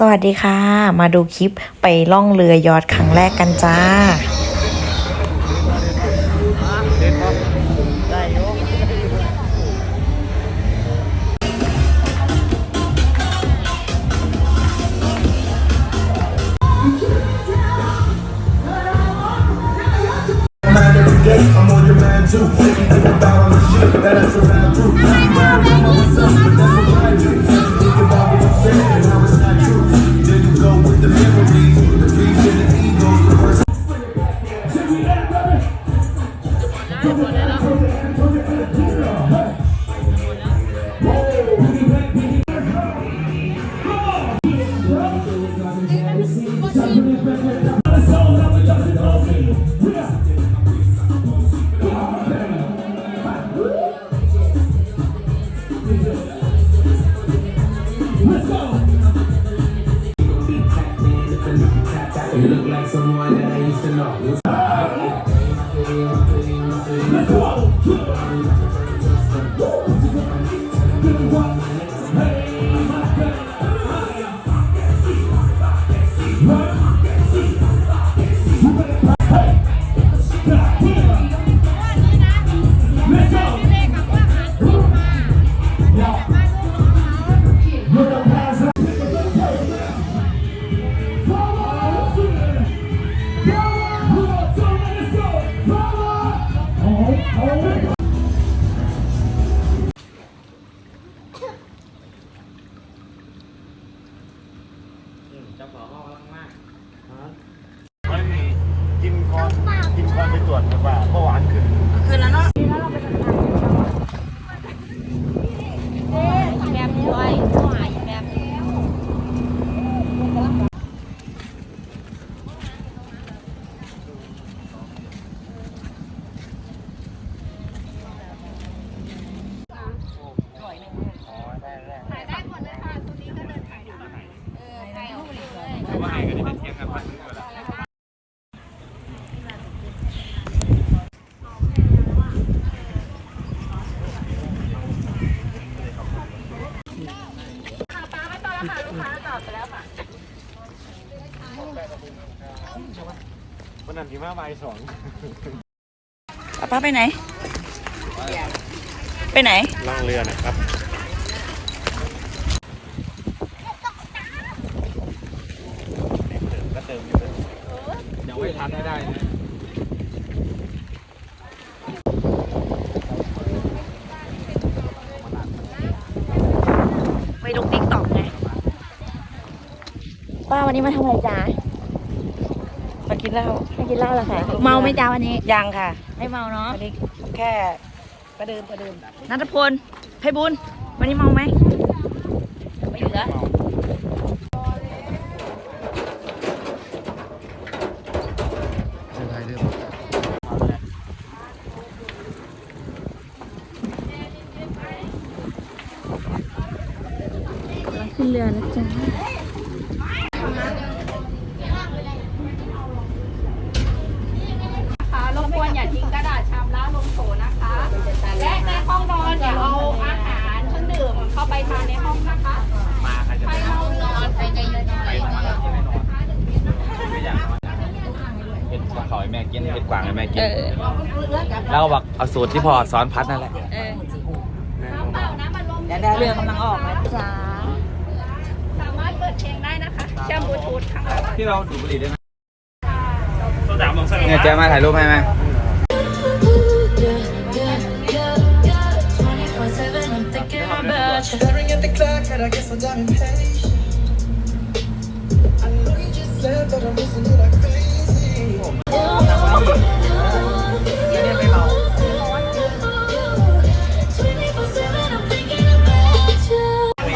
สวัสดีค่ะ มาดูคลิปไปล่องเรือยอดครั้งแรกกันจ้า mind every day. I'm on your mind too. You look like someone that I used to know. วันนั้นที่มาบ่ายสองป้าป้าไปไหน ไปไหน ล่องเรือนะครับ ก็เติมอยู่เลยยังไม่ทันได้ได้นะ ไปลงติ๊กต็อกไง ป้าวันนี้มาทำอะไรจ๊ะ มากินเหล้ามากินเหล้าเหรอคะเมาไหมจ๊ะวันนี้ ยังค่ะไม่เมาเนาะ วันนี้แค่ประเดิมประเดิมนัทพลไพบุญ วันนี้เมาไหม ไม่เหลือขึ้นเรือนะจ๊ะนะคะรบกวนอย่าทิ้งกระดาษชำระลงโถนะคะ และในห้องนอนอย่าเอาอาหารเครื่องดื่ม เข้าไปทานในห้องนะคะมาใครจะไปห้องนอนไปใจเย็นไปนอนที่ไม่นอนไม่อยากนอนเห็ดกวางเขาให้แม่กินเห็ดกวางให้แม่กินแล้วบอกเอาสูตรที่พ่อสอนพัดนั่นแหละเออน้ำเปล่าน้ำมันลมเรือกำลังออกนะจ๊ะสามารถเปิดเพลงได้นะคะเชื่อมบลูทูธข้างหลังที่เราดูดบุหรี่ได้ไหมโซดามองเสนอเนี่ยเจ๊มาถ่ายรูปให้ไหม I guess I'm damn impatient. I know you just said that I'm missing you like crazy.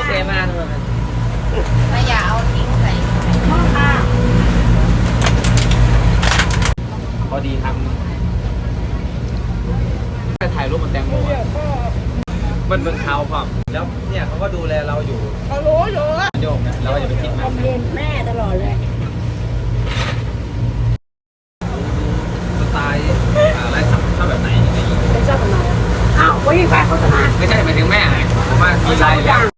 เสียมาเลยไม่อย่าเอาทิ้งใส่พอดีทำไปถ่ายรูปมันแตงโมอะ มันเมืองเขาพร้อมแล้วเนี่ยเขาก็ดูแลเราอยู่เขารู้อยู่โยกเนี่ยเราก็อย่าไปคิดมันเรียนแม่ตลอดเลยสไตล์อ่าไร้สัมชอบแบบไหนยังไงอ้าววิ่งไปโฆษณาไม่ใช่หมายถึงแม่ไงผมว่ามีลายอย่าง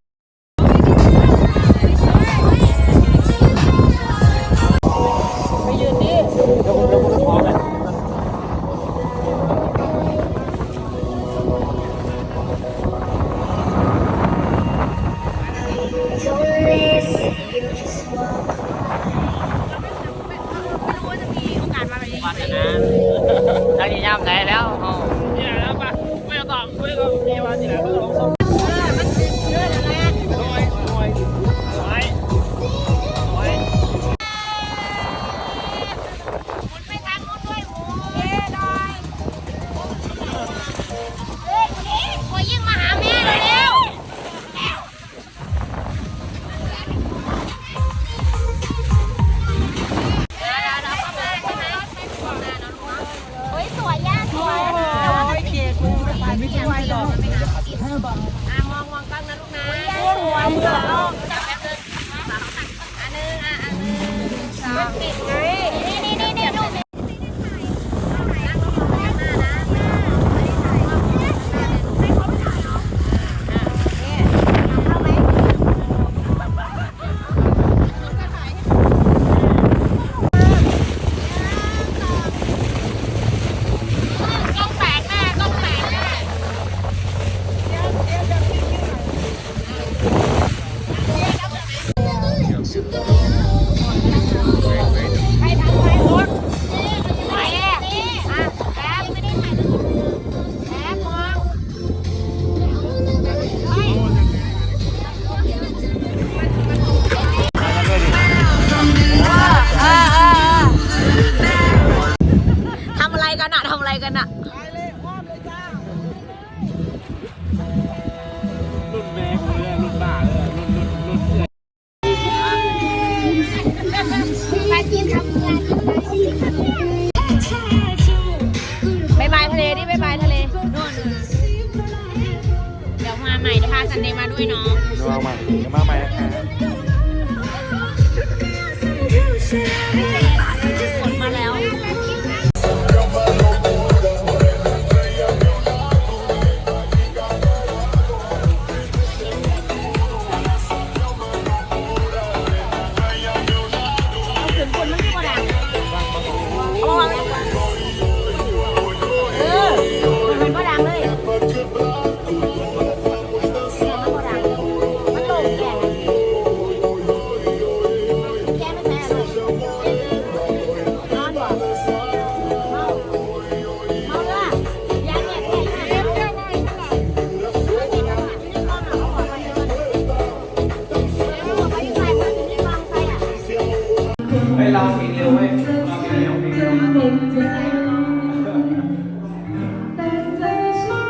ยเนาะ ระวังมาดี๋ยวมาใหม่นะคะ